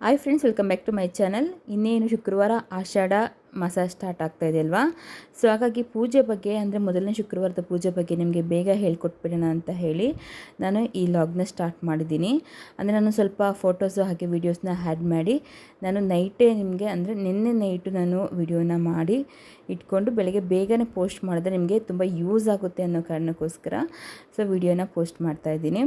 Hi friends welcome back to my channel ಇನ್ನೇನು ಶುಕ್ರವಾರ ಆಷಾಢ ಮಾಸ ಸ್ಟಾರ್ಟ್ ಆಗ್ತಾ ಇದೆ ಅಲ್ವಾ? ಸೊ ಹಾಗಾಗಿ ಪೂಜೆ ಬಗ್ಗೆ, ಅಂದರೆ ಮೊದಲನೇ ಶುಕ್ರವಾರದ ಪೂಜೆ ಬಗ್ಗೆ ನಿಮಗೆ ಬೇಗ ಹೇಳ್ಕೊಟ್ಬಿಡೋಣ ಅಂತ ಹೇಳಿ ನಾನು ಈ ಲಾಗ್ನ ಸ್ಟಾರ್ಟ್ ಮಾಡಿದ್ದೀನಿ. ಅಂದರೆ ನಾನು ಸ್ವಲ್ಪ ಫೋಟೋಸು ಹಾಗೆ ವೀಡಿಯೋಸ್ನ ಆ್ಯಡ್ ಮಾಡಿ, ನಾನು ನೈಟೇ ನಿಮಗೆ, ಅಂದರೆ ನಿನ್ನೆ ನೈಟು ನಾನು ವಿಡಿಯೋನ ಮಾಡಿ ಇಟ್ಕೊಂಡು ಬೆಳಗ್ಗೆ ಬೇಗನೆ ಪೋಸ್ಟ್ ಮಾಡಿದ್ರೆ ನಿಮಗೆ ತುಂಬ ಯೂಸ್ ಆಗುತ್ತೆ ಅನ್ನೋ ಕಾರಣಕ್ಕೋಸ್ಕರ ಸೊ ವಿಡಿಯೋನ ಪೋಸ್ಟ್ ಮಾಡ್ತಾ ಇದ್ದೀನಿ.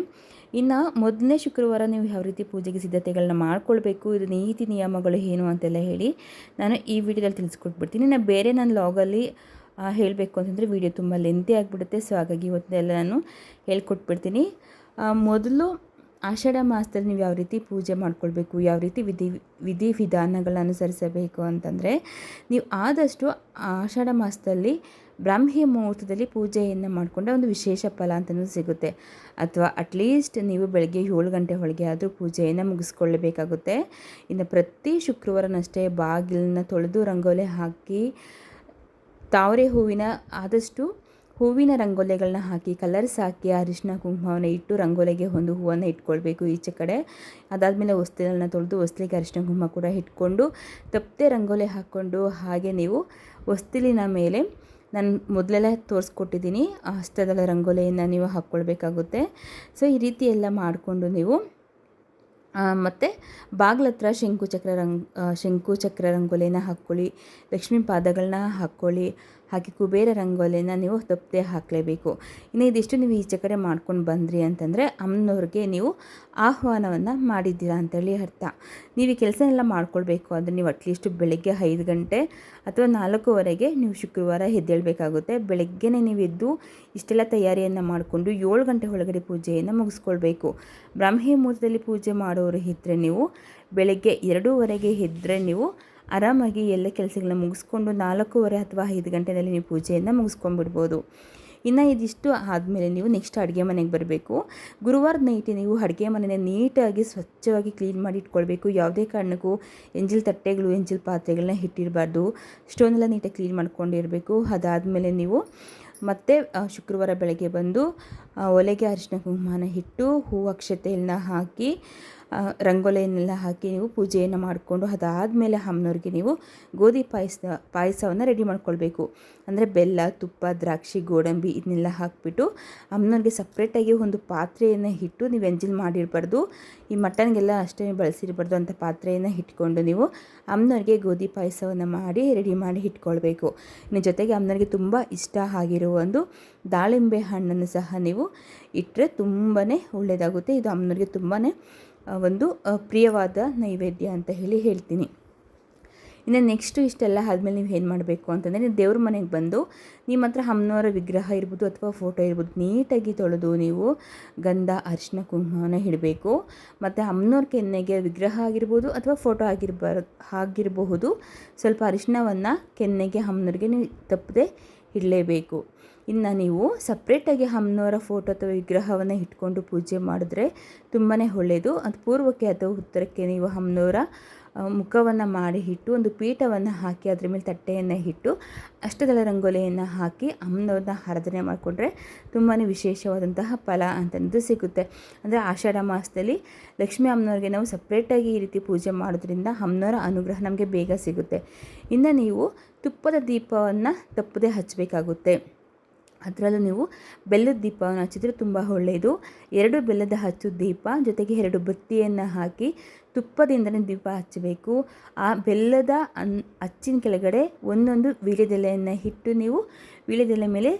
ಇನ್ನು ಮೊದಲನೇ ಶುಕ್ರವಾರ ನೀವು ಯಾವ ರೀತಿ ಪೂಜೆಗೆ ಸಿದ್ಧತೆಗಳನ್ನ ಮಾಡ್ಕೊಳ್ಬೇಕು, ಇದು ನೀತಿ ನಿಯಮಗಳು ಏನು ಅಂತೆಲ್ಲ ಹೇಳಿ ನಾನು ಈ ವಿಡಿಯೋದಲ್ಲಿ ತಿಳಿಸ್ಕೊಟ್ಬಿಡ್ತೀನಿ. ನಾನು ಬೇರೆ ನನ್ನ ಲಾಗಲ್ಲಿ ಹೇಳಬೇಕು ಅಂತಂದರೆ ವಿಡಿಯೋ ತುಂಬ ಲೆಂತಿ ಆಗಿಬಿಡುತ್ತೆ. ಸೊ ಹಾಗಾಗಿ ಇವತ್ತೆಲ್ಲ ನಾನು ಹೇಳ್ಕೊಟ್ಬಿಡ್ತೀನಿ. ಮೊದಲು ಆಷಾಢ ಮಾಸದಲ್ಲಿ ನೀವು ಯಾವ ರೀತಿ ಪೂಜೆ ಮಾಡ್ಕೊಳ್ಬೇಕು, ಯಾವ ರೀತಿ ವಿಧಿ ವಿಧಿ ವಿಧಾನಗಳನ್ನ ಅನುಸರಿಸಬೇಕು ಅಂತಂದರೆ, ನೀವು ಆದಷ್ಟು ಆಷಾಢ ಮಾಸದಲ್ಲಿ ಬ್ರಾಹ್ಮಿ ಮುಹೂರ್ತದಲ್ಲಿ ಪೂಜೆಯನ್ನು ಮಾಡಿಕೊಂಡ್ರೆ ಒಂದು ವಿಶೇಷ ಫಲ ಅಂತಲೂ ಸಿಗುತ್ತೆ. ಅಥವಾ ಅಟ್ಲೀಸ್ಟ್ ನೀವು ಬೆಳಗ್ಗೆ ಏಳು ಗಂಟೆ ಒಳಗೆ ಆದರೂ ಪೂಜೆಯನ್ನು ಮುಗಿಸ್ಕೊಳ್ಳಬೇಕಾಗುತ್ತೆ. ಇನ್ನು ಪ್ರತಿ ಶುಕ್ರವಾರನಷ್ಟೇ ಬಾಗಿಲನ್ನ ತೊಳೆದು ರಂಗೋಲೆ ಹಾಕಿ, ತಾವರೆ ಹೂವಿನ ಆದಷ್ಟು ಹೂವಿನ ರಂಗೋಲೆಗಳನ್ನ ಹಾಕಿ ಕಲರ್ಸ್ ಹಾಕಿ ಅರಿಶಿನ, ಕುಂಕುಮವನ್ನು ಇಟ್ಟು ರಂಗೋಲೆಗೆ ಒಂದು ಹೂವನ್ನು ಇಟ್ಕೊಳ್ಬೇಕು ಈಚೆ ಕಡೆ. ಅದಾದಮೇಲೆ ಹೊಸ್ತಿಲನ್ನ ತೊಳೆದು ಹೊಸ್ಲಿಗೆ ಅರಿಶಿನ, ಕುಂಕುಮ ಕೂಡ ಇಟ್ಕೊಂಡು, ತಪ್ಪದೆ ರಂಗೋಲೆ ಹಾಕ್ಕೊಂಡು ಹಾಗೆ ನೀವು ಹೊಸ್ತಿಲಿನ ಮೇಲೆ ನಾನು ಮೊದಲೆಲ್ಲ ತೋರಿಸ್ಕೊಟ್ಟಿದ್ದೀನಿ, ಆ ಹಸ್ತದ ರಂಗೋಲಿಯನ್ನು ನೀವು ಹಾಕ್ಕೊಳ್ಬೇಕಾಗುತ್ತೆ. ಸೊ ಈ ರೀತಿ ಎಲ್ಲ ಮಾಡಿಕೊಂಡು ನೀವು ಮತ್ತು ಬಾಗ್ಲತ್ರ ಶಂಕು ಚಕ್ರ ರಂಗ್ ಶಂಕುಚಕ್ರ ಶಂಕು ಚಕ್ರ ರಂಗೋಲಿನ ಹಾಕ್ಕೊಳ್ಳಿ, ಲಕ್ಷ್ಮೀ ಪಾದಗಳನ್ನ ಹಾಕ್ಕೊಳ್ಳಿ ಹಾಗೆ ಕುಬೇರ ರಂಗೋಲಿನ ನೀವು ತಪ್ಪದೆ ಹಾಕಲೇಬೇಕು. ಇನ್ನು ಇದಿಷ್ಟು ನೀವು ಈಚೆ ಕಡೆ ಮಾಡ್ಕೊಂಡು ಬಂದ್ರಿ ಅಂತಂದರೆ ಅಮ್ಮನವ್ರಿಗೆ ನೀವು ಆಹ್ವಾನವನ್ನು ಮಾಡಿದ್ದೀರಾ ಅಂತೇಳಿ ಅರ್ಥ. ನೀವು ಈ ಕೆಲಸ ಎಲ್ಲ ಮಾಡ್ಕೊಳ್ಬೇಕು ಅಂದರೆ ನೀವು ಅಟ್ಲೀಸ್ಟ್ ಬೆಳಗ್ಗೆ ಐದು ಗಂಟೆ ಅಥವಾ ನಾಲ್ಕೂವರೆಗೆ ನೀವು ಶುಕ್ರವಾರ ಎದ್ದೇಳಬೇಕಾಗುತ್ತೆ. ಬೆಳಗ್ಗೆನೇ ನೀವು ಎದ್ದು ಇಷ್ಟೆಲ್ಲ ತಯಾರಿಯನ್ನು ಮಾಡಿಕೊಂಡು ಏಳು ಗಂಟೆ ಒಳಗಡೆ ಪೂಜೆಯನ್ನು ಮುಗಿಸ್ಕೊಳ್ಬೇಕು. ಬ್ರಾಹ್ಮಿ ಮುಹೂರ್ತದಲ್ಲಿ ಪೂಜೆ ಮಾಡೋರು ಇದ್ದರೆ ನೀವು ಬೆಳಗ್ಗೆ ಎರಡೂವರೆಗೆ ಇದ್ದರೆ ನೀವು ಆರಾಮಾಗಿ ಎಲ್ಲ ಕೆಲಸಗಳನ್ನ ಮುಗಿಸ್ಕೊಂಡು ನಾಲ್ಕೂವರೆ ಅಥವಾ ಐದು ಗಂಟೆಯಲ್ಲಿ ನೀವು ಪೂಜೆಯನ್ನು ಮುಗಿಸ್ಕೊಂಡ್ಬಿಡ್ಬೋದು. ಇನ್ನು ಇದಿಷ್ಟು ಆದಮೇಲೆ ನೀವು ನೆಕ್ಸ್ಟ್ ಅಡುಗೆ ಮನೆಗೆ ಬರಬೇಕು. ಗುರುವಾರ ನೈಟ್ ನೀವು ಅಡುಗೆ ಮನೆಯ ನೀಟಾಗಿ ಸ್ವಚ್ಛವಾಗಿ ಕ್ಲೀನ್ ಮಾಡಿ ಇಟ್ಕೊಳ್ಬೇಕು. ಯಾವುದೇ ಕಾರಣಕ್ಕೂ ಎಂಜಿಲ್ ತಟ್ಟೆಗಳು, ಎಂಜಿಲ್ ಪಾತ್ರೆಗಳನ್ನ ಇಟ್ಟಿರಬಾರ್ದು ಸ್ಟೋನೆಲ್ಲ ನೀಟಾಗಿ ಕ್ಲೀನ್ ಮಾಡ್ಕೊಂಡಿರಬೇಕು. ಅದಾದಮೇಲೆ ನೀವು ಮತ್ತೆ ಶುಕ್ರವಾರ ಬೆಳಗ್ಗೆ ಬಂದು ಒಲೆಗೆ ಅರಿಶಿನ ಕುಂಕುಮನ ಇಟ್ಟು ಹೂ ಅಕ್ಷತೆಯನ್ನು ಹಾಕಿ ರಂಗೋಲೆಯನ್ನೆಲ್ಲ ಹಾಕಿ ನೀವು ಪೂಜೆಯನ್ನು ಮಾಡಿಕೊಂಡು ಅದಾದಮೇಲೆ ಅಮ್ಮನವ್ರಿಗೆ ನೀವು ಗೋಧಿ ಪಾಯಸ, ಪಾಯಸವನ್ನು ರೆಡಿ ಮಾಡ್ಕೊಳ್ಬೇಕು. ಅಂದರೆ ಬೆಲ್ಲ, ತುಪ್ಪ, ದ್ರಾಕ್ಷಿ, ಗೋಡಂಬಿ ಇದನ್ನೆಲ್ಲ ಹಾಕಿಬಿಟ್ಟು ಅಮ್ಮನವ್ರಿಗೆ ಸಪ್ರೇಟಾಗಿ ಒಂದು ಪಾತ್ರೆಯನ್ನು ಇಟ್ಟು ನೀವು ಎಂಜಿಲ್ ಮಾಡಿರಬಾರ್ದು. ಈ ಮಟನ್ಗೆಲ್ಲ ಅಷ್ಟೇ ಬಳಸಿರಬಾರ್ದು ಅಂತ ಪಾತ್ರೆಯನ್ನು ಇಟ್ಕೊಂಡು ನೀವು ಅಮ್ಮನವ್ರಿಗೆ ಗೋಧಿ ಪಾಯಸವನ್ನು ಮಾಡಿ ರೆಡಿ ಮಾಡಿ ಇಟ್ಕೊಳ್ಬೇಕು ಇನ್ನು ಜೊತೆಗೆ ಅಮ್ಮನವ್ರಿಗೆ ತುಂಬ ಇಷ್ಟ ಆಗಿರುವ ಒಂದು ದಾಳಿಂಬೆ ಹಣ್ಣನ್ನು ಸಹ ನೀವು ಇಟ್ಟರೆ ತುಂಬಾ ಒಳ್ಳೆಯದಾಗುತ್ತೆ. ಇದು ಅಮ್ಮನವ್ರಿಗೆ ತುಂಬಾ ಒಂದು ಪ್ರಿಯವಾದ ನೈವೇದ್ಯ ಅಂತ ಹೇಳಿ ಹೇಳ್ತೀನಿ. ಇನ್ನು ನೆಕ್ಸ್ಟು ಇಷ್ಟೆಲ್ಲ ಆದಮೇಲೆ ನೀವು ಏನು ಮಾಡಬೇಕು ಅಂತಂದರೆ, ನೀವು ದೇವ್ರ ಮನೆಗೆ ಬಂದು ನಿಮ್ಮ ಹತ್ರ ಅಮ್ಮನವರ ವಿಗ್ರಹ ಇರ್ಬೋದು ಅಥವಾ ಫೋಟೋ ಇರ್ಬೋದು, ನೀಟಾಗಿ ತೊಳೆದು ನೀವು ಗಂಧ, ಅರಿಶಿನ, ಕುಂಕುಮನ ಇಡಬೇಕು. ಮತ್ತು ಅಮ್ಮನವ್ರ ಕೆನ್ನೆಗೆ ವಿಗ್ರಹ ಆಗಿರ್ಬೋದು ಅಥವಾ ಫೋಟೋ ಆಗಿರ್ಬಾರ, ಆಗಿರಬಹುದು. ಸ್ವಲ್ಪ ಅರಿಶಿನವನ್ನು ಕೆನ್ನೆಗೆ ಅಮ್ಮನವ್ರಿಗೆ ನೀವು ತಪ್ಪದೆ ಇಡಲೇಬೇಕು. ಇನ್ನು ನೀವು ಸಪ್ರೇಟಾಗಿ ಹಮ್ಮನವರ ಫೋಟೋ ಅಥವಾ ವಿಗ್ರಹವನ್ನು ಇಟ್ಕೊಂಡು ಪೂಜೆ ಮಾಡಿದ್ರೆ ತುಂಬಾ ಒಳ್ಳೆಯದು ಅದು ಪೂರ್ವಕ್ಕೆ ಅಥವಾ ಉತ್ತರಕ್ಕೆ ನೀವು ಹಮ್ಮನವರ ಮುಖವನ್ನು ಮಾಡಿ ಇಟ್ಟು ಒಂದು ಪೀಠವನ್ನು ಹಾಕಿ ಅದ್ರ ಮೇಲೆ ತಟ್ಟೆಯನ್ನು ಇಟ್ಟು ಅಷ್ಟದಳ ರಂಗೋಲಿಯನ್ನು ಹಾಕಿ ಅಮ್ಮನವ್ರನ್ನ ಆರಾಧನೆ ಮಾಡಿಕೊಂಡ್ರೆ ತುಂಬಾ ವಿಶೇಷವಾದಂತಹ ಫಲ ಅಂತಂದು ಸಿಗುತ್ತೆ. ಅಂದರೆ ಆಷಾಢ ಮಾಸದಲ್ಲಿ ಲಕ್ಷ್ಮೀ ಅಮ್ಮನವ್ರಿಗೆ ನಾವು ಸಪ್ರೇಟಾಗಿ ಈ ರೀತಿ ಪೂಜೆ ಮಾಡೋದ್ರಿಂದ ಅಮ್ಮನವರ ಅನುಗ್ರಹ ನಮಗೆ ಬೇಗ ಸಿಗುತ್ತೆ. ಇನ್ನು ನೀವು ತುಪ್ಪದ ದೀಪವನ್ನು ತಪ್ಪದೆ ಹಚ್ಚಬೇಕಾಗುತ್ತೆ ಅದರಲ್ಲೂ ನೀವು ಬೆಲ್ಲದ ದೀಪವನ್ನು ಹಚ್ಚಿದ್ರೆ ತುಂಬ ಒಳ್ಳೆಯದು. ಎರಡು ಬೆಲ್ಲದ ಹಚ್ಚು ದೀಪ, ಜೊತೆಗೆ ಎರಡು ಬತ್ತಿಯನ್ನು ಹಾಕಿ ತುಪ್ಪದಿಂದಲೇ ದೀಪ ಹಚ್ಚಬೇಕು. ಆ ಬೆಲ್ಲದ ಅನ್, ಹಚ್ಚಿನ ಕೆಳಗಡೆ ಒಂದೊಂದು ವೀಳ್ಯದೆಲೆಯನ್ನು ಇಟ್ಟು ನೀವು ವೀಳ್ಯದೆಲೆ ಮೇಲೆ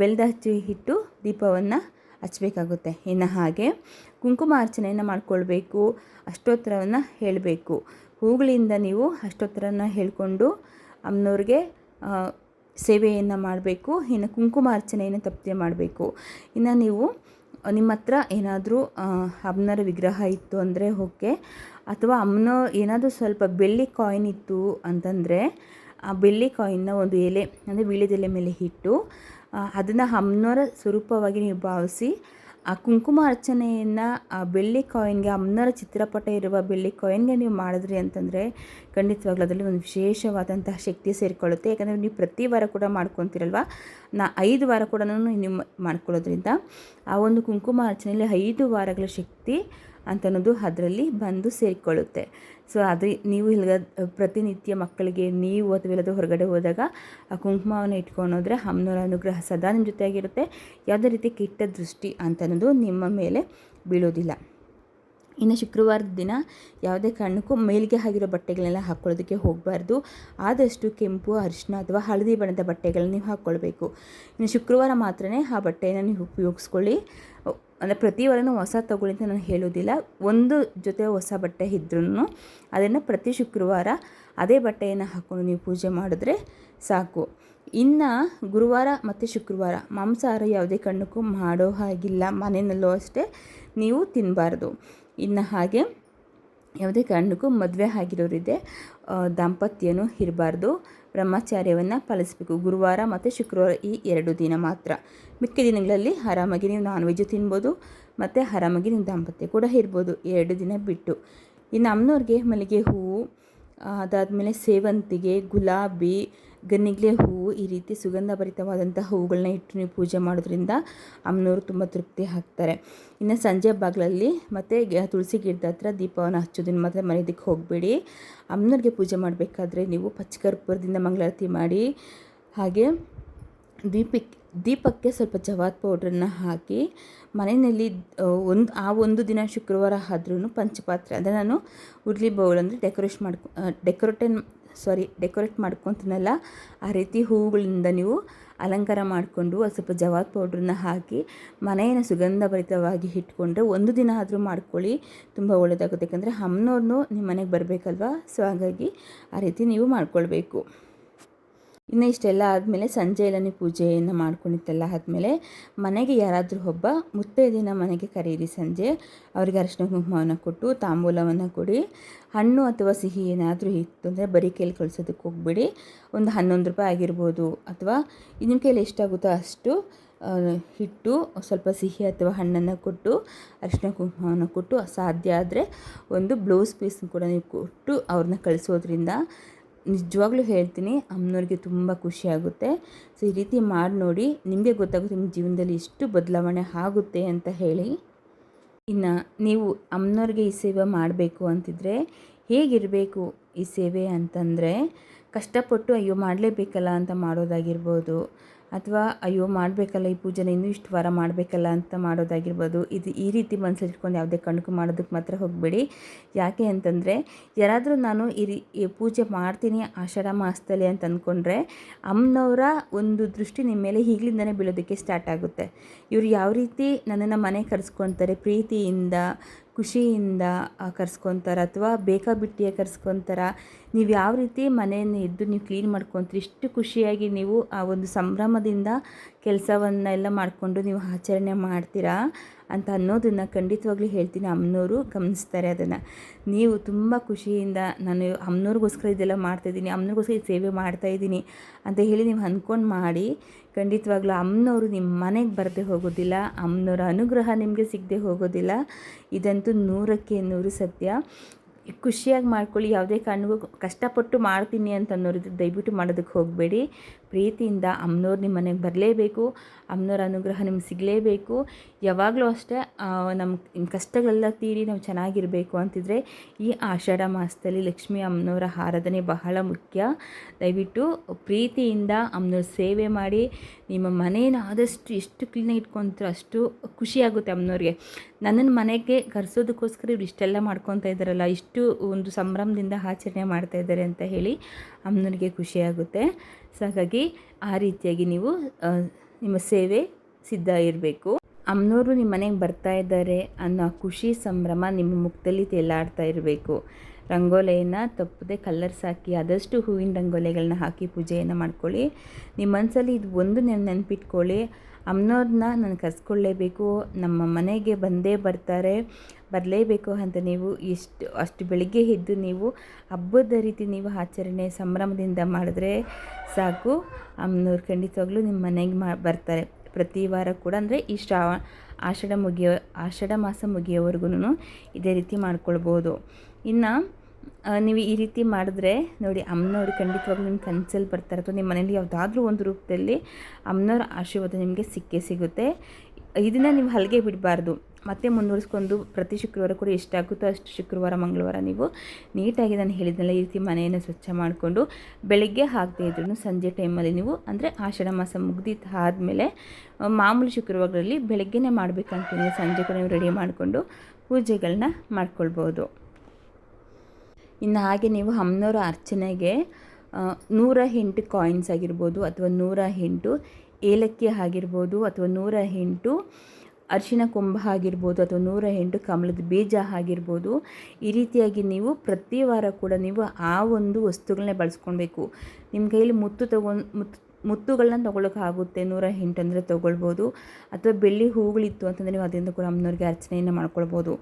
ಬೆಲ್ಲದ ಹಚ್ಚಿ ಇಟ್ಟು ದೀಪವನ್ನು ಹಚ್ಚಬೇಕಾಗುತ್ತೆ. ಇನ್ನು ಹಾಗೆ ಕುಂಕುಮ ಅರ್ಚನೆಯನ್ನು ಮಾಡಿಕೊಳ್ಬೇಕು, ಅಷ್ಟೋತ್ತರವನ್ನು ಹೇಳಬೇಕು. ಹೂಗಳಿಂದ ನೀವು ಅಷ್ಟೋತ್ತರನ ಹೇಳಿಕೊಂಡು ಅಮ್ಮನವ್ರಿಗೆ ಸೇವೆಯನ್ನು ಮಾಡಬೇಕು, ಇನ್ನು ಕುಂಕುಮಾರ್ಚನೆಯನ್ನು ತಪ್ಪದೆ ಮಾಡಬೇಕು. ಇನ್ನು ನೀವು, ನಿಮ್ಮ ಹತ್ರ ಏನಾದರೂ ಅಮ್ಮನವರ ವಿಗ್ರಹ ಇತ್ತು ಅಂದರೆ ಓಕೆ. ಅಥವಾ ಅಮ್ಮನ ಏನಾದರೂ ಸ್ವಲ್ಪ ಬೆಳ್ಳಿ ಕಾಯಿನ್ ಇತ್ತು ಅಂತಂದರೆ, ಆ ಬೆಳ್ಳಿ ಕಾಯಿನ್ನ ಒಂದು ಎಲೆ, ಅಂದರೆ ವೀಳ್ಯದೆಲೆ ಮೇಲೆ ಇಟ್ಟು ಅದನ್ನು ಅಮ್ಮನವರ ಸ್ವರೂಪವಾಗಿ ನೀವು ಭಾವಿಸಿ ಆ ಕುಂಕುಮ ಅರ್ಚನೆಯನ್ನು ಆ ಬೆಳ್ಳಿ ಕಾಯಿನ್ಗೆ ಅಮ್ಮನವರ ಚಿತ್ರಪಟ ಇರುವ ಬೆಳ್ಳಿ ಕಾಯಿನ್ಗೆ ನೀವು ಮಾಡಿದ್ರಿ ಅಂತಂದರೆ ಖಂಡಿತವಾಗ್ಲೂ ಅದರಲ್ಲಿ ಒಂದು ವಿಶೇಷವಾದಂತಹ ಶಕ್ತಿ ಸೇರಿಕೊಳ್ಳುತ್ತೆ. ಯಾಕಂದರೆ ನೀವು ಪ್ರತಿ ವಾರ ಕೂಡ ಮಾಡ್ಕೊತಿರಲ್ವ? ನಾ ಐದು ವಾರ ಕೂಡ ನೀವು ಮಾಡ್ಕೊಳ್ಳೋದ್ರಿಂದ ಆ ಒಂದು ಕುಂಕುಮ ಅರ್ಚನೆಯಲ್ಲಿ ಐದು ವಾರಗಳ ಶಕ್ತಿ ಅಂತ ಅನ್ನೋದು ಅದರಲ್ಲಿ ಬಂದು ಸೇರಿಕೊಳ್ಳುತ್ತೆ. ಸೊ ಅದು ನೀವು ಇಲ್ಗ ಪ್ರತಿನಿತ್ಯ ಮಕ್ಕಳಿಗೆ ನೀವು ಅಥವಾ ಇಲ್ಲದ ಹೊರಗಡೆ ಹೋದಾಗ ಆ ಕುಂಕುಮವನ್ನು ಇಟ್ಕೊಂಡೋದ್ರೆ ಅಮ್ಮನವರ ಅನುಗ್ರಹ ಸದಾ ನಿಮ್ಮ ಜೊತೆಯಾಗಿರುತ್ತೆ. ಯಾವುದೇ ರೀತಿ ಕೆಟ್ಟ ದೃಷ್ಟಿ ಅಂತನ್ನೋದು ನಿಮ್ಮ ಮೇಲೆ ಬೀಳೋದಿಲ್ಲ. ಇನ್ನು ಶುಕ್ರವಾರದ ದಿನ ಯಾವುದೇ ಕಾರಣಕ್ಕೂ ಮೇಲಿಗೆ ಆಗಿರೋ ಬಟ್ಟೆಗಳನ್ನೆಲ್ಲ ಹಾಕ್ಕೊಳ್ಳೋದಕ್ಕೆ ಹೋಗಬಾರ್ದು. ಆದಷ್ಟು ಕೆಂಪು ಅರಿಶಿನ ಅಥವಾ ಹಳದಿ ಬಣ್ಣದ ಬಟ್ಟೆಗಳನ್ನ ನೀವು ಹಾಕ್ಕೊಳ್ಬೇಕು. ಇನ್ನು ಶುಕ್ರವಾರ ಮಾತ್ರನೇ ಆ ಬಟ್ಟೆಯನ್ನು ನೀವು ಉಪಯೋಗಿಸ್ಕೊಳ್ಳಿ. ಅಂದರೆ ಪ್ರತಿ ವಾರನೂ ಹೊಸ ತಗೊಳ್ಳಿ ಅಂತ ನಾನು ಹೇಳೋದಿಲ್ಲ. ಒಂದು ಜೊತೆ ಹೊಸ ಬಟ್ಟೆ ಇದ್ರೂ ಅದನ್ನು ಪ್ರತಿ ಶುಕ್ರವಾರ ಅದೇ ಬಟ್ಟೆಯನ್ನು ಹಾಕ್ಕೊಂಡು ನೀವು ಪೂಜೆ ಮಾಡಿದ್ರೆ ಸಾಕು. ಇನ್ನು ಗುರುವಾರ ಮತ್ತು ಶುಕ್ರವಾರ ಮಾಂಸಾಹಾರ ಯಾವುದೇ ಕಣ್ಣಕ್ಕೂ ಮಾಡೋ ಹಾಗಿಲ್ಲ. ಮನೆಯಲ್ಲೂ ಅಷ್ಟೇ ನೀವು ತಿನ್ನಬಾರ್ದು ಇನ್ನು ಹಾಗೆ ಯಾವುದೇ ಕಾರಣಕ್ಕೂ ಮದುವೆ ಆಗಿರೋರಿದೆ ದಾಂಪತ್ಯನೂ ಇರಬಾರ್ದು, ಬ್ರಹ್ಮಚಾರ್ಯವನ್ನು ಪಾಲಿಸಬೇಕು. ಗುರುವಾರ ಮತ್ತು ಶುಕ್ರವಾರ ಈ ಎರಡು ದಿನ ಮಾತ್ರ. ಮಿಕ್ಕ ದಿನಗಳಲ್ಲಿ ಆರಾಮಾಗಿ ನೀವು ನಾನ್ ವೆಜ್ ತಿನ್ಬೋದು, ಮತ್ತು ಆರಾಮಾಗಿ ನೀವು ದಾಂಪತ್ಯ ಕೂಡ ಇರ್ಬೋದು. ಎರಡು ದಿನ ಬಿಟ್ಟು. ಇನ್ನು ಅಮ್ಮನವ್ರಿಗೆ ಮಲ್ಲಿಗೆ ಹೂವು, ಅದಾದಮೇಲೆ ಸೇವಂತಿಗೆ, ಗುಲಾಬಿ ಗನ್ನಿಗ್ಲೆ ಹೂವು ಈ ರೀತಿ ಸುಗಂಧಭರಿತವಾದಂಥ ಹೂವುಗಳನ್ನ ಇಟ್ಟು ನೀವು ಪೂಜೆ ಮಾಡೋದ್ರಿಂದ ಅಮ್ಮನವರು ತುಂಬ ತೃಪ್ತಿ ಹಾಕ್ತಾರೆ ಇನ್ನು ಸಂಜೆ ಬಾಗಿಲಲ್ಲಿ ಮತ್ತು ತುಳಸಿ ಗಿಡದ ಹತ್ರ ದೀಪವನ್ನು ಹಚ್ಚೋದನ್ನು ಮಾತ್ರ ಮನೆಯದಕ್ಕೆ ಹೋಗಬೇಡಿ. ಅಮ್ಮನವ್ರಿಗೆ ಪೂಜೆ ಮಾಡಬೇಕಾದ್ರೆ ನೀವು ಪಚ್ಚಕರ್ಪೂರದಿಂದ ಮಂಗಳಾರತಿ ಮಾಡಿ, ಹಾಗೆ ದೀಪಕ್ಕೆ ದೀಪಕ್ಕೆ ಸ್ವಲ್ಪ ಜವಾದ್ ಪೌಡ್ರನ್ನ ಹಾಕಿ ಮನೆಯಲ್ಲಿ ಒಂದು, ಆ ಒಂದು ದಿನ ಶುಕ್ರವಾರ ಆದ್ರೂ ಪಂಚಪಾತ್ರೆ, ಅಂದರೆ ನಾನು ಉರ್ಲಿ ಬೌಲ್ ಅಂದರೆ ಡೆಕೋರೇಷನ್ ಮಾಡ್ಕೊ ಡೆಕೋರೇಟನ್ ಸಾರಿ, ಡೆಕೋರೇಟ್ ಮಾಡ್ಕೊತೀನಲ್ಲ ಆ ರೀತಿ ಹೂವುಗಳಿಂದ ನೀವು ಅಲಂಕಾರ ಮಾಡಿಕೊಂಡು ಸ್ವಲ್ಪ ಜವಾಬ್ ಪೌಡ್ರನ್ನ ಹಾಕಿ ಮನೆಯನ್ನು ಸುಗಂಧಭರಿತವಾಗಿ ಇಟ್ಕೊಂಡ್ರೆ ಒಂದು ದಿನ ಆದರೂ ಮಾಡ್ಕೊಳ್ಳಿ, ತುಂಬ ಒಳ್ಳೆಯದಾಗುತ್ತೆ ಯಾಕಂದರೆ ಅಮ್ಮನವ್ರನ್ನೂ ನಿಮ್ಮ ಮನೆಗೆ ಬರಬೇಕಲ್ವಾ? ಸೊ, ಹಾಗಾಗಿ ಆ ರೀತಿ ನೀವು ಮಾಡ್ಕೊಳ್ಬೇಕು. ಇನ್ನು ಇಷ್ಟೆಲ್ಲ ಆದಮೇಲೆ ಸಂಜೆ ಎಲ್ಲನೇ ಪೂಜೆಯನ್ನು ಮಾಡ್ಕೊಂಡಿತ್ತೆಲ್ಲ ಆದಮೇಲೆ ಮನೆಗೆ ಯಾರಾದರೂ ಒಬ್ಬ ಮುತ್ತೈದೆನ ಮನೆಗೆ ಕರೀರಿ ಸಂಜೆ. ಅವರಿಗೆ ಅರಿಶಿನ ಕುಂಕುಮವನ್ನು ಕೊಟ್ಟು ತಾಂಬೂಲವನ್ನು ಕೊಡಿ. ಹಣ್ಣು ಅಥವಾ ಸಿಹಿ ಏನಾದರೂ ಇತ್ತು ಅಂದರೆ ಬರೀ ಕೈಲಿ ಕಳಿಸೋದಕ್ಕೆ ಹೋಗ್ಬಿಡಿ. ಒಂದು ಹನ್ನೊಂದು ರೂಪಾಯಿ ಆಗಿರ್ಬೋದು ಅಥವಾ ನಿಮ್ಮ ಕೈಲಿ ಎಷ್ಟಾಗುತ್ತೋ ಅಷ್ಟು ಹಿಟ್ಟು, ಸ್ವಲ್ಪ ಸಿಹಿ ಅಥವಾ ಹಣ್ಣನ್ನು ಕೊಟ್ಟು, ಅರಿಶಿನ ಕುಂಕುಮವನ್ನು ಕೊಟ್ಟು ಸಾಧ್ಯ ಆದರೆ ಒಂದು ಬ್ಲೌಸ್ ಪೀಸ್ ಕೂಡ ನೀವು ಕೊಟ್ಟು ಅವ್ರನ್ನ ಕಳಿಸೋದ್ರಿಂದ ನಿಜವಾಗ್ಲೂ ಹೇಳ್ತೀನಿ, ಅಮ್ಮನವ್ರಿಗೆ ತುಂಬ ಖುಷಿಯಾಗುತ್ತೆ ಸೊ, ಈ ರೀತಿ ಮಾಡಿ ನೋಡಿ, ನಿಮಗೆ ಗೊತ್ತಾಗುತ್ತೆ ನಿಮ್ಮ ಜೀವನದಲ್ಲಿ ಎಷ್ಟು ಬದಲಾವಣೆ ಆಗುತ್ತೆ ಅಂತ ಹೇಳಿ. ಇನ್ನು ನೀವು ಅಮ್ಮನವ್ರಿಗೆ ಈ ಸೇವೆ ಮಾಡಬೇಕು ಅಂತಿದ್ರೆ, ಹೇಗಿರಬೇಕು ಈ ಸೇವೆ ಅಂತಂದರೆ, ಕಷ್ಟಪಟ್ಟು ಅಯ್ಯೋ ಮಾಡಲೇಬೇಕಲ್ಲ ಅಂತ ಮಾಡೋದಾಗಿರ್ಬೋದು. ಅಥವಾ ಅಯ್ಯೋ ಮಾಡಬೇಕಲ್ಲ ಈ ಪೂಜೆನ ಇನ್ನೂ ಇಷ್ಟು ವಾರ ಮಾಡಬೇಕಲ್ಲ ಅಂತ ಮಾಡೋದಾಗಿರ್ಬೋದು. ಇದು ಈ ರೀತಿ ಮನಸ್ಸಿಟ್ಕೊಂಡು ಯಾವುದೇ ಕಣಕು ಮಾಡೋದಕ್ಕೆ ಮಾತ್ರ ಹೋಗಬೇಡಿ. ಯಾಕೆ ಅಂತಂದರೆ, ಯಾರಾದರೂ ನಾನು ಈ ಪೂಜೆ ಮಾಡ್ತೀನಿ ಆಷಾಢ ಮಾಸದಲ್ಲಿ ಅಂತ ಅಂದ್ಕೊಂಡ್ರೆ, ಅಮ್ಮನವರ ಒಂದು ದೃಷ್ಟಿ ನಿಮ್ಮ ಮೇಲೆ ಈಗಲಿಂದನೇ ಬೀಳೋದಕ್ಕೆ ಸ್ಟಾರ್ಟ್ ಆಗುತ್ತೆ. ಇವರು ಯಾವ ರೀತಿ ನನ್ನನ್ನು ಮನೆ ಕರೆಸ್ಕೊತಾರೆ, ಪ್ರೀತಿಯಿಂದ ಖುಷಿಯಿಂದ ಕರ್ಸ್ಕೊತಾರ ಅಥವಾ ಬೇಕಾಬಿಟ್ಟಿಯಾಗಿ ಕರ್ಸ್ಕೊತಾರ, ನೀವು ಯಾವ ರೀತಿ ಮನೆಯನ್ನು ಎದ್ದು ನೀವು ಕ್ಲೀನ್ ಮಾಡ್ಕೊತೀರಿ, ಇಷ್ಟು ಖುಷಿಯಾಗಿ ನೀವು ಆ ಒಂದು ಸಂಭ್ರಮದಿಂದ ಕೆಲಸವನ್ನೆಲ್ಲ ಮಾಡಿಕೊಂಡು ನೀವು ಆಚರಣೆ ಮಾಡ್ತೀರಾ? ಅಂತ ಅನ್ನೋದನ್ನು ಖಂಡಿತವಾಗ್ಲೂ ಹೇಳ್ತೀನಿ. ಅಮ್ಮನವರು ಗಮನಿಸ್ತಾರೆ ಅದನ್ನು. ನೀವು ತುಂಬ ಖುಷಿಯಿಂದ ನಾನು ಅಮ್ಮನವ್ರಿಗೋಸ್ಕರ ಇದೆಲ್ಲ ಮಾಡ್ತಾಯಿದ್ದೀನಿ ಅಮ್ಮನವ್ರಿಗೋಸ್ಕರ ಈ ಸೇವೆ ಮಾಡ್ತಾಯಿದ್ದೀನಿ ಅಂತ ಹೇಳಿ ನೀವು ಅಂದ್ಕೊಂಡು ಮಾಡಿ, ಖಂಡಿತವಾಗ್ಲೂ ಅಮ್ಮನವರು ನಿಮ್ಮ ಮನೆಗೆ ಬರದೆ ಹೋಗೋದಿಲ್ಲ ಅಮ್ಮನವರ ಅನುಗ್ರಹ ನಿಮಗೆ ಸಿಗದೆ ಹೋಗೋದಿಲ್ಲ. ಇದಂತೂ ನೂರಕ್ಕೆ ನೂರು ಸತ್ಯ. ಖುಷಿಯಾಗಿ ಮಾಡ್ಕೊಳ್ಳಿ, ಯಾವುದೇ ಕಾರಣಕ್ಕೂ ಕಷ್ಟಪಟ್ಟು ಮಾಡ್ತೀನಿ ಅಂತ ಅನ್ನೋರು ದಯವಿಟ್ಟು ಮಾಡೋದಕ್ಕೆ ಹೋಗಬೇಡಿ. ಪ್ರೀತಿಯಿಂದ ಅಮ್ಮನವ್ರು ನಿಮ್ಮ ಮನೆಗೆ ಬರಲೇಬೇಕು ಅಮ್ಮನವ್ರ ಅನುಗ್ರಹ ನಿಮ್ಗೆ ಸಿಗಲೇಬೇಕು. ಯಾವಾಗಲೂ ಅಷ್ಟೇ ನಮ್ಮ ಕಷ್ಟಗಳೆಲ್ಲ ತೀರಿ ನಾವು ಚೆನ್ನಾಗಿರಬೇಕು ಅಂತಿದ್ರೆ ಈ ಆಷಾಢ ಮಾಸದಲ್ಲಿ ಲಕ್ಷ್ಮಿ ಅಮ್ಮನವರ ಆರಾಧನೆ ಬಹಳ ಮುಖ್ಯ. ದಯವಿಟ್ಟು ಪ್ರೀತಿಯಿಂದ ಅಮ್ಮನವ್ರ ಸೇವೆ ಮಾಡಿ, ನಿಮ್ಮ ಮನೇನ ಆದಷ್ಟು ಎಷ್ಟು ಕ್ಲೀನಾಗಿ ಇಟ್ಕೊತೀರೋ ಅಷ್ಟು ಖುಷಿಯಾಗುತ್ತೆ ಅಮ್ಮನವ್ರಿಗೆ ನನ್ನನ್ನು ಮನೆಗೆ ಕರೆಸೋದಕ್ಕೋಸ್ಕರ ಇವ್ರು ಇಷ್ಟೆಲ್ಲ ಮಾಡ್ಕೊತಾ ಇದ್ದಾರಲ್ಲ, ಇಷ್ಟು ಒಂದು ಸಂಭ್ರಮದಿಂದ ಆಚರಣೆ ಮಾಡ್ತಾ ಇದ್ದಾರೆ ಅಂತ ಹೇಳಿ ಅಮ್ಮನವ್ರಿಗೆ ಖುಷಿಯಾಗುತ್ತೆ. ಸೊ ಹಾಗಾಗಿ ಆ ರೀತಿಯಾಗಿ ನೀವು ನಿಮ್ಮ ಸೇವೆ ಸಿದ್ಧ ಇರಬೇಕು. ಅಮ್ಮನವರು ನಿಮ್ಮ ಮನೆಗೆ ಬರ್ತಾ ಇದ್ದಾರೆ ಅನ್ನೋ ಖುಷಿ, ಸಂಭ್ರಮ ನಿಮ್ಮ ಮುಖದಲ್ಲಿ ತೇಲಾಡ್ತಾ ಇರಬೇಕು. ರಂಗೋಲೆಯನ್ನು ತಪ್ಪದೆ ಕಲ್ಲರ್ಸ್ ಹಾಕಿ ಆದಷ್ಟು ಹೂವಿನ ರಂಗೋಲೆಗಳನ್ನ ಹಾಕಿ ಪೂಜೆಯನ್ನು ಮಾಡ್ಕೊಳ್ಳಿ. ನಿಮ್ಮ ಮನಸ್ಸಲ್ಲಿ ಇದು ಒಂದು ನೆನ್, ನೆನಪಿಟ್ಕೊಳ್ಳಿ. ಅಮ್ಮನವ್ರನ್ನ ನಾನು ಕರ್ಸ್ಕೊಳ್ಳೇಬೇಕು. ನಮ್ಮ ಮನೆಗೆ ಬಂದೇ ಬರ್ತಾರೆ. ಬರಲೇಬೇಕು ಅಂತ ನೀವು ಇಷ್ಟು, ಅಷ್ಟು ಬೆಳಿಗ್ಗೆ ಎದ್ದು ನೀವು ಹಬ್ಬದ ರೀತಿ ನೀವು ಆಚರಣೆ ಸಂಭ್ರಮದಿಂದ ಮಾಡಿದ್ರೆ ಸಾಕು. ಅಮ್ಮನವ್ರು ಖಂಡಿತವಾಗ್ಲೂ ನಿಮ್ಮ ಮನೆಗೆ ಮಾ, ಬರ್ತಾರೆ. ಪ್ರತಿ ವಾರ ಕೂಡ ಅಂದರೆ ಈ ಶ್ರಾವ ಆಷಾಢ ಮುಗಿಯೋ, ಆಷಾಢ ಮಾಸ ಮುಗಿಯೋವರೆಗೂ ಇದೇ ರೀತಿ ಮಾಡ್ಕೊಳ್ಬೋದು. ಇನ್ನು ನೀವು ಈ ರೀತಿ ಮಾಡಿದ್ರೆ ನೋಡಿ ಅಮ್ಮನವ್ರು ಖಂಡಿತವಾಗ್ಲೂ ನಿಮ್ಮ ಕನ್ಸಲ್ಲಿ ಬರ್ತಾರೆ. ಅಥವಾ ನಿಮ್ಮ ಮನೇಲಿ ಯಾವುದಾದ್ರೂ ಒಂದು ರೂಪದಲ್ಲಿ ಅಮ್ಮನವ್ರ ಆಶೀರ್ವಾದ ನಿಮಗೆ ಸಿಕ್ಕೇ ಸಿಗುತ್ತೆ. ಇದನ್ನು ನೀವು ಹಲಗೆ ಬಿಡಬಾರ್ದು. ಮತ್ತೆ ಮುಂದುವರಿಸ್ಕೊಂಡು ಪ್ರತಿ ಶುಕ್ರವಾರ ಕೂಡ ಎಷ್ಟಾಗುತ್ತೋ ಅಷ್ಟು ಶುಕ್ರವಾರ, ಮಂಗಳವಾರ ನೀವು ನೀಟಾಗಿ ನಾನು ಹೇಳಿದ್ನಲ್ಲ, ಈ ರೀತಿ ಮನೆಯನ್ನು ಸ್ವಚ್ಛ ಮಾಡಿಕೊಂಡು ಬೆಳಗ್ಗೆ ಹಾಕದೇ ಇದ್ರೂ ಸಂಜೆ ಟೈಮಲ್ಲಿ ನೀವು ಅಂದರೆ ಆಷಾಢ ಮಾಸ ಮುಗ್ದಿತ್ತು ಆದಮೇಲೆ ಮಾಮೂಲಿ ಶುಕ್ರವಾರಗಳಲ್ಲಿ ಬೆಳಗ್ಗೆನೇ ಮಾಡಬೇಕಂತೀನಿ ಸಂಜೆ ಕೂಡ ನೀವು ರೆಡಿ ಮಾಡಿಕೊಂಡು ಪೂಜೆಗಳನ್ನ ಮಾಡ್ಕೊಳ್ಬೋದು. ಇನ್ನು ಹಾಗೆ ನೀವು ಅಮ್ಮನವರ ಅರ್ಚನೆಗೆ ನೂರ ಎಂಟು ಕಾಯಿನ್ಸ್ ಆಗಿರ್ಬೋದು ಅಥವಾ ನೂರ ಎಂಟು ಏಲಕ್ಕಿ ಆಗಿರ್ಬೋದು ಅಥವಾ ನೂರ ಎಂಟು ಅರಿಶಿನ ಕೊಂಬ ಆಗಿರ್ಬೋದು ಅಥವಾ ನೂರ ಎಂಟು ಕಮಲದ ಬೀಜ ಆಗಿರ್ಬೋದು, ಈ ರೀತಿಯಾಗಿ ನೀವು ಪ್ರತಿ ವಾರ ಕೂಡ ನೀವು ಆ ಒಂದು ವಸ್ತುಗಳನ್ನೇ ಬಳಸ್ಕೊಳ್ಬೇಕು. ನಿಮ್ಮ ಕೈಯಲ್ಲಿ ಮುತ್ತು ತಗೊಂಡು ಮುತ್ತು ಮುತ್ತುಗಳನ್ನ ತೊಗೊಳಕ್ಕಾಗುತ್ತೆ. ನೂರ ಎಂಟು ಅಂದರೆ ತೊಗೊಳ್ಬೋದು. ಅಥವಾ ಬೆಳ್ಳಿ ಹೂಗಳಿತ್ತು ಅಂತಂದರೆ ನೀವು ಅದರಿಂದ ಕೂಡ ಅಮ್ಮನವ್ರಿಗೆ ಅರ್ಚನೆಯನ್ನು ಮಾಡ್ಕೊಳ್ಬೋದು.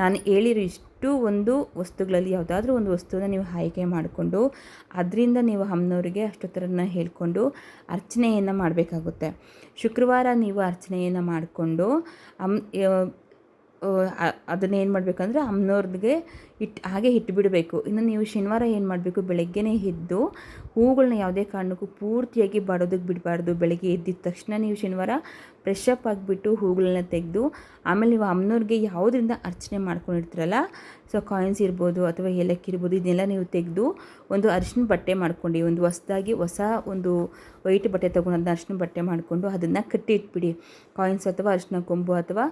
ನಾನು ಹೇಳಿರೋ ಇಷ್ಟು ಒಂದು ವಸ್ತುಗಳಲ್ಲಿ ಯಾವುದಾದ್ರೂ ಒಂದು ವಸ್ತುವನ್ನ ನೀವು ಆಯ್ಕೆ ಮಾಡಿಕೊಂಡು, ಅದರಿಂದ ನೀವು ಅಮ್ಮನವರಿಗೆ ಅಷ್ಟೊತ್ತರನ್ನ ಹೇಳ್ಕೊಂಡು ಅರ್ಚನೆಯನ್ನು ಮಾಡಬೇಕಾಗುತ್ತೆ. ಶುಕ್ರವಾರ ನೀವು ಅರ್ಚನೆಯನ್ನು ಮಾಡಿಕೊಂಡು, ಅಮ್ ಅದನ್ನೇನು ಮಾಡಬೇಕಂದ್ರೆ ಅಮ್ಮನವ್ರಿಗೆ ಇಟ್ಟು ಹಾಗೆ ಇಟ್ಬಿಡಬೇಕು. ಇನ್ನು ನೀವು ಶನಿವಾರ ಏನು ಮಾಡಬೇಕು? ಬೆಳಗ್ಗೆನೇ ಎದ್ದು ಹೂಗಳನ್ನ ಯಾವುದೇ ಕಾರಣಕ್ಕೂ ಪೂರ್ತಿಯಾಗಿ ಬಾಡೋದಕ್ಕೆ ಬಿಡಬಾರ್ದು. ಬೆಳಗ್ಗೆ ಎದ್ದಿದ ತಕ್ಷಣ ನೀವು ಶನಿವಾರ ಫ್ರೆಶ್ ಆಗಿಬಿಟ್ಟು ಹೂಗಳನ್ನ ತೆಗೆದು ಆಮೇಲೆ ನೀವು ಅಮ್ಮನವ್ರಿಗೆ ಯಾವುದರಿಂದ ಅರ್ಚನೆ ಮಾಡ್ಕೊಂಡಿರ್ತೀರಲ್ಲ? ಸೊ ಕಾಯಿನ್ಸ್ ಇರ್ಬೋದು ಅಥವಾ ಏಲಕ್ಕಿ ಇರ್ಬೋದು, ಇದನ್ನೆಲ್ಲ ನೀವು ತೆಗೆದು ಒಂದು ಅರಿಶಿನ ಬಟ್ಟೆ ಮಾಡ್ಕೊಂಡು, ಒಂದು ಹೊಸದಾಗಿ ಹೊಸ ಒಂದು ವೈಟ್ ಬಟ್ಟೆ ತೊಗೊಂಡು ಅದನ್ನ ಅರಿಶಿನ ಬಟ್ಟೆ ಮಾಡಿಕೊಂಡು ಅದನ್ನು ಕಟ್ಟಿ ಇಟ್ಬಿಡಿ. ಕಾಯಿನ್ಸ್ ಅಥವಾ ಅರಿಶಿನ ಕೊಂಬು ಅಥವಾ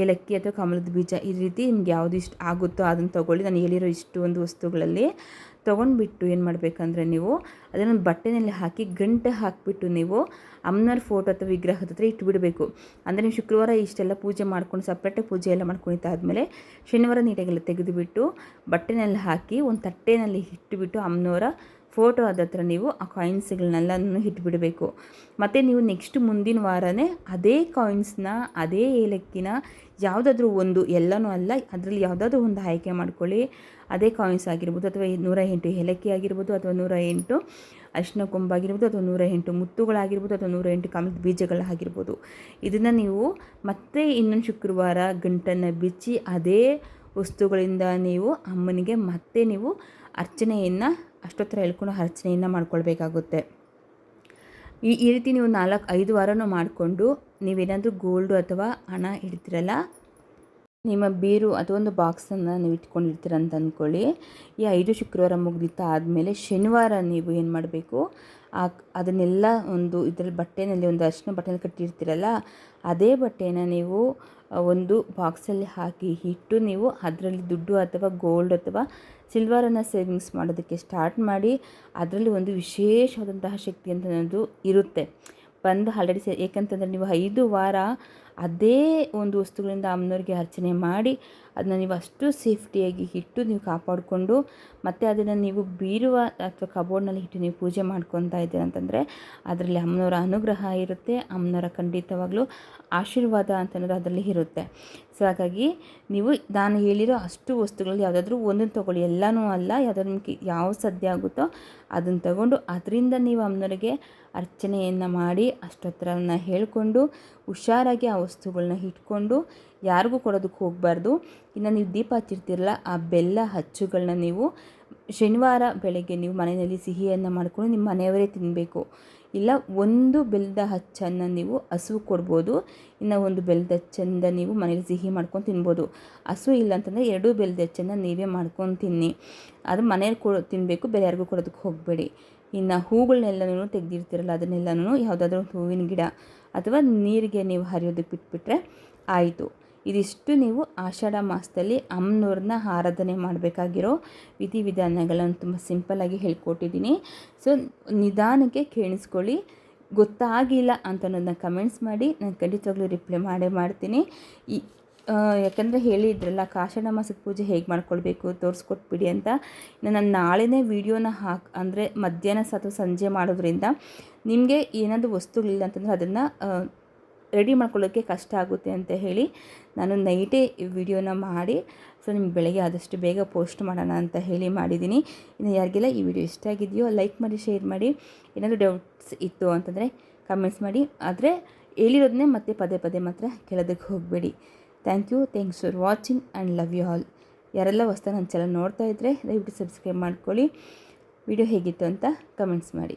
ಏಲಕ್ಕಿ ಅಥವಾ ಕಮಲದ ಬೀಜ ಈ ರೀತಿ ನಿಮ್ಗೆ ಯಾವುದು ಇಷ್ಟ ಆಗುತ್ತೋ ಅದನ್ನು ತೊಗೊಳ್ಳಿ. ನಾನು ಹೇಳಿರೋ ಇಷ್ಟು ಒಂದು ವಸ್ತುಗಳಲ್ಲಿ ತೊಗೊಂಡ್ಬಿಟ್ಟು ಏನು ಮಾಡಬೇಕಂದ್ರೆ ನೀವು ಅದನ್ನು ಬಟ್ಟೆನಲ್ಲಿ ಹಾಕಿ ಗಂಟೆ ಹಾಕಿಬಿಟ್ಟು ನೀವು ಅಮ್ಮನವ್ರ ಫೋಟೋ ಅಥವಾ ವಿಗ್ರಹದ ಹತ್ರ ಇಟ್ಬಿಡಬೇಕು. ಅಂದರೆ ನೀವು ಶುಕ್ರವಾರ ಇಷ್ಟೆಲ್ಲ ಪೂಜೆ ಮಾಡ್ಕೊಂಡು ಸಪ್ರೇಟಾಗಿ ಪೂಜೆ ಎಲ್ಲ ಮಾಡ್ಕೊಂಡಿದ್ದಾದಮೇಲೆ ಶನಿವಾರ ನೀಟಾಗೆಲ್ಲ ತೆಗೆದುಬಿಟ್ಟು ಬಟ್ಟೆನಲ್ಲಿ ಹಾಕಿ ಒಂದು ತಟ್ಟೆನಲ್ಲಿ ಇಟ್ಟುಬಿಟ್ಟು ಅಮ್ಮನವರ ಫೋಟೋ ಆದ ಹತ್ರ ನೀವು ಆ ಕಾಯಿನ್ಸ್ಗಳನ್ನೆಲ್ಲನೂ ಇಟ್ಬಿಡಬೇಕು. ಮತ್ತು ನೀವು ನೆಕ್ಸ್ಟ್ ಮುಂದಿನ ವಾರನೇ ಅದೇ ಕಾಯಿನ್ಸ್ನ ಅದೇ ಏಲಕ್ಕಿನ ಯಾವುದಾದ್ರೂ ಒಂದು, ಎಲ್ಲನೂ ಅಲ್ಲ, ಅದರಲ್ಲಿ ಯಾವುದಾದ್ರೂ ಒಂದು ಆಯ್ಕೆ ಮಾಡ್ಕೊಳ್ಳಿ. ಅದೇ ಕಾಯಿನ್ಸ್ ಆಗಿರ್ಬೋದು, ಅಥವಾ ನೂರ ಎಂಟು ಏಲಕ್ಕಿ ಆಗಿರ್ಬೋದು, ಅಥವಾ ನೂರ ಎಂಟು ಅರಿಶಿನ ಕೊಂಬಾಗಿರ್ಬೋದು ಅಥವಾ ನೂರ ಎಂಟು ಮುತ್ತುಗಳಾಗಿರ್ಬೋದು, ಅಥವಾ ನೂರ ಎಂಟು ಕಮಲದ ಬೀಜಗಳಾಗಿರ್ಬೋದು. ಇದನ್ನು ನೀವು ಮತ್ತೆ ಇನ್ನೊಂದು ಶುಕ್ರವಾರ ಗಂಟನ್ನು ಬಿಚ್ಚಿ ಅದೇ ವಸ್ತುಗಳಿಂದ ನೀವು ಅಮ್ಮನಿಗೆ ಮತ್ತೆ ನೀವು ಅರ್ಚನೆಯನ್ನು ಅಷ್ಟೊತ್ತರ ಹೇಳ್ಕೊಂಡು ಅರ್ಚನೆಯನ್ನು ಮಾಡ್ಕೊಳ್ಬೇಕಾಗುತ್ತೆ. ಈ ಈ ರೀತಿ ನೀವು ನಾಲ್ಕು, ಐದು ವಾರನೂ ಮಾಡಿಕೊಂಡು ನೀವೇನಾದರೂ ಗೋಲ್ಡು ಅಥವಾ ಹಣ ಇಡ್ತಿರಲ್ಲ ನಿಮ್ಮ ಬೀರು ಅಥವಾ ಒಂದು ಬಾಕ್ಸನ್ನು ನೀವು ಇಟ್ಕೊಂಡಿರ್ತೀರ ಅಂತ ಅಂದ್ಕೊಳ್ಳಿ ಈ ಐದು ಶುಕ್ರವಾರ ಮುಗಿದಿತ್ತ ಆದಮೇಲೆ ಶನಿವಾರ ನೀವು ಏನು ಮಾಡಬೇಕು? ಆ, ಅದನ್ನೆಲ್ಲ ಒಂದು ಇದರಲ್ಲಿ ಬಟ್ಟೆನಲ್ಲಿ ಒಂದು ಅರಿಶಿನ ಬಟ್ಟೆನಲ್ಲಿ ಕಟ್ಟಿರ್ತೀರಲ್ಲ, ಅದೇ ಬಟ್ಟೆನ ನೀವು ಒಂದು ಬಾಕ್ಸಲ್ಲಿ ಹಾಕಿ ಇಟ್ಟು ನೀವು ಅದರಲ್ಲಿ ದುಡ್ಡು ಅಥವಾ ಗೋಲ್ಡ್ ಅಥವಾ ಸಿಲ್ವರನ್ನು ಸೇವಿಂಗ್ಸ್ ಮಾಡೋದಕ್ಕೆ ಸ್ಟಾರ್ಟ್ ಮಾಡಿ ಅದರಲ್ಲಿ ಒಂದು ವಿಶೇಷವಾದಂತಹ ಶಕ್ತಿ ಅಂತ ಇರುತ್ತೆ. ಬಂದು ಆಲ್ರೆಡಿ ಸೇ ಏಕೆಂತಂದರೆ ನೀವು ಐದು ವಾರ ಅದೇ ಒಂದು ವಸ್ತುಗಳಿಂದ ಅಮ್ಮನವ್ರಿಗೆ ಅರ್ಚನೆ ಮಾಡಿ ಅದನ್ನ ನೀವು ಅಷ್ಟು ಸೇಫ್ಟಿಯಾಗಿ ಇಟ್ಟು ನೀವು ಕಾಪಾಡಿಕೊಂಡು ಮತ್ತು ಅದನ್ನು ನೀವು ಬೀರುವ ಅಥವಾ ಕಬೋರ್ಡ್ನಲ್ಲಿ ಇಟ್ಟು ನೀವು ಪೂಜೆ ಮಾಡ್ಕೊತಾ ಇದ್ದೀರ ಅಂತಂದರೆ ಅದರಲ್ಲಿ ಅಮ್ಮನವರ ಅನುಗ್ರಹ ಇರುತ್ತೆ, ಅಮ್ಮನವರ ಖಂಡಿತವಾಗಲೂ ಆಶೀರ್ವಾದ ಅಂತ ಅದರಲ್ಲಿ ಇರುತ್ತೆ. ಸೊ ಹಾಗಾಗಿ ನೀವು ನಾನು ಹೇಳಿರೋ ಅಷ್ಟು ವಸ್ತುಗಳಲ್ಲಿ ಯಾವುದಾದ್ರೂ ಒಂದನ್ನು ತೊಗೊಳ್ಳಿ, ಎಲ್ಲನೂ ಅಲ್ಲ, ಯಾವುದಾದ್ರು ಯಾವ ಸದ್ಯ ಆಗುತ್ತೋ ಅದನ್ನು ತಗೊಂಡು ಅದರಿಂದ ನೀವು ಅಮ್ಮನವರಿಗೆ ಅರ್ಚನೆಯನ್ನು ಮಾಡಿ ಅಷ್ಟೊತ್ತರನ್ನು ಹೇಳಿಕೊಂಡು ಹುಷಾರಾಗಿ ಆ ವಸ್ತುಗಳನ್ನ ಇಟ್ಕೊಂಡು ಯಾರಿಗೂ ಕೊಡೋದಕ್ಕೆ ಹೋಗಬಾರ್ದು. ಇನ್ನು ನೀವು ದೀಪ ಹಚ್ಚಿರ್ತಿರಲ್ಲ, ಆ ಬೆಲ್ಲ ಹಚ್ಚುಗಳನ್ನ ನೀವು ಶನಿವಾರ ಬೆಳಗ್ಗೆ ನೀವು ಮನೆಯಲ್ಲಿ ಸಿಹಿಯನ್ನು ಮಾಡಿಕೊಂಡು ನಿಮ್ಮ ಮನೆಯವರೇ ತಿನ್ನಬೇಕು ಇಲ್ಲ, ಒಂದು ಬೆಲ್ಲದ ಹಚ್ಚನ್ನು ನೀವು ಹಸು ಕೊಡ್ಬೋದು. ಇನ್ನು ಒಂದು ಬೆಲ್ಲದ ಹಚ್ಚಂದ ನೀವು ಮನೇಲಿ ಸಿಹಿ ಮಾಡ್ಕೊಂಡು ತಿನ್ಬೋದು. ಹಸು ಇಲ್ಲ ಅಂತಂದರೆ ಎರಡೂ ಬೆಲ್ಲದ ಹಚ್ಚನ್ನು ನೀವೇ ಮಾಡ್ಕೊಂಡು ತಿನ್ನಿ. ಅದು ಮನೇಲಿ ಕೊಡೋ ತಿನ್ನಬೇಕು ಬೇರೆ ಯಾರಿಗೂ ಕೊಡೋದಕ್ಕೆ ಹೋಗಬೇಡಿ. ಇನ್ನು ಹೂಗಳನ್ನೆಲ್ಲನೂ ತೆಗೆದಿರ್ತೀರಲ್ಲ ಅದನ್ನೆಲ್ಲನೂ ಯಾವುದಾದ್ರೂ ಹೂವಿನ ಗಿಡ ಅಥವಾ ನೀರಿಗೆ ನೀವು ಹರಿಯೋದಕ್ಕೆ ಬಿಟ್ಬಿಟ್ರೆ ಆಯಿತು. ಇದಿಷ್ಟು ನೀವು ಆಷಾಢ ಮಾಸದಲ್ಲಿ ಅಮ್ಮನವ್ರನ್ನ ಆರಾಧನೆ ಮಾಡಬೇಕಾಗಿರೋ ವಿಧಿವಿಧಾನಗಳನ್ನು ತುಂಬ ಸಿಂಪಲ್ಲಾಗಿ ಹೇಳ್ಕೊಟ್ಟಿದ್ದೀನಿ. ಸೊ, ನಿಧಾನಕ್ಕೆ ಕೇಳಿಸ್ಕೊಳ್ಳಿ. ಗೊತ್ತಾಗಿಲ್ಲ ಅಂತ ಅನ್ನೋದನ್ನ ಕಮೆಂಟ್ಸ್ ಮಾಡಿ, ನಾನು ಖಂಡಿತವಾಗ್ಲೂ ರಿಪ್ಲೈ ಮಾಡೇ ಮಾಡ್ತೀನಿ. ಈ ಯಾಕಂದರೆ ಹೇಳಿದ್ರಲ್ಲ ಕಾಷಾಢ ಮಾಸದ ಪೂಜೆ ಹೇಗೆ ಮಾಡ್ಕೊಳ್ಬೇಕು, ತೋರಿಸ್ಕೊಟ್ಬಿಡಿ ಅಂತ. ನಾನು ನಾಳೆನೇ ವೀಡಿಯೋನ ಹಾಕಿ, ಅಂದರೆ ಮಧ್ಯಾಹ್ನ ಅಥವಾ ಸಂಜೆ ಮಾಡೋದ್ರಿಂದ ನಿಮಗೆ ಏನಾದರೂ ವಸ್ತುಗಳಿಲ್ಲ ಅಂತಂದರೆ ಅದನ್ನು ರೆಡಿ ಮಾಡ್ಕೊಳ್ಳೋಕ್ಕೆ ಕಷ್ಟ ಆಗುತ್ತೆ ಅಂತ ಹೇಳಿ ನಾನು ನೈಟೇ ವಿಡಿಯೋನ ಮಾಡಿ, ಸೊ ನಿಮ್ಗೆ ಬೆಳಗ್ಗೆ ಆದಷ್ಟು ಬೇಗ ಪೋಸ್ಟ್ ಮಾಡೋಣ ಅಂತ ಹೇಳಿ ಮಾಡಿದ್ದೀನಿ. ಇನ್ನು ಯಾರಿಗೆಲ್ಲ ಈ ವಿಡಿಯೋ ಇಷ್ಟ ಆಗಿದೆಯೋ ಲೈಕ್ ಮಾಡಿ ಶೇರ್ ಮಾಡಿ, ಏನಾದರೂ ಡೌಟ್ಸ್ ಇತ್ತು ಅಂತಂದರೆ ಕಮೆಂಟ್ಸ್ ಮಾಡಿ. ಆದರೆ ಹೇಳಿರೋದನ್ನೇ ಮತ್ತೆ ಪದೇ ಪದೇ ಮಾತ್ರ ಕೇಳೋದಕ್ಕೆ ಹೋಗಬೇಡಿ. Thank you thanks for watching and love you all ಯಾರೆಲ್ಲ ಹೊಸ್ತಾ ನನ್ನ ಚಾನಲ್ ನೋಡ್ತಾ ಇದ್ದರೆ ದಯವಿಟ್ಟು ಸಬ್ಸ್ಕ್ರೈಬ್ ಮಾಡ್ಕೊಳ್ಳಿ. ವಿಡಿಯೋ ಹೇಗಿತ್ತು ಅಂತ ಕಮೆಂಟ್ಸ್ ಮಾಡಿ.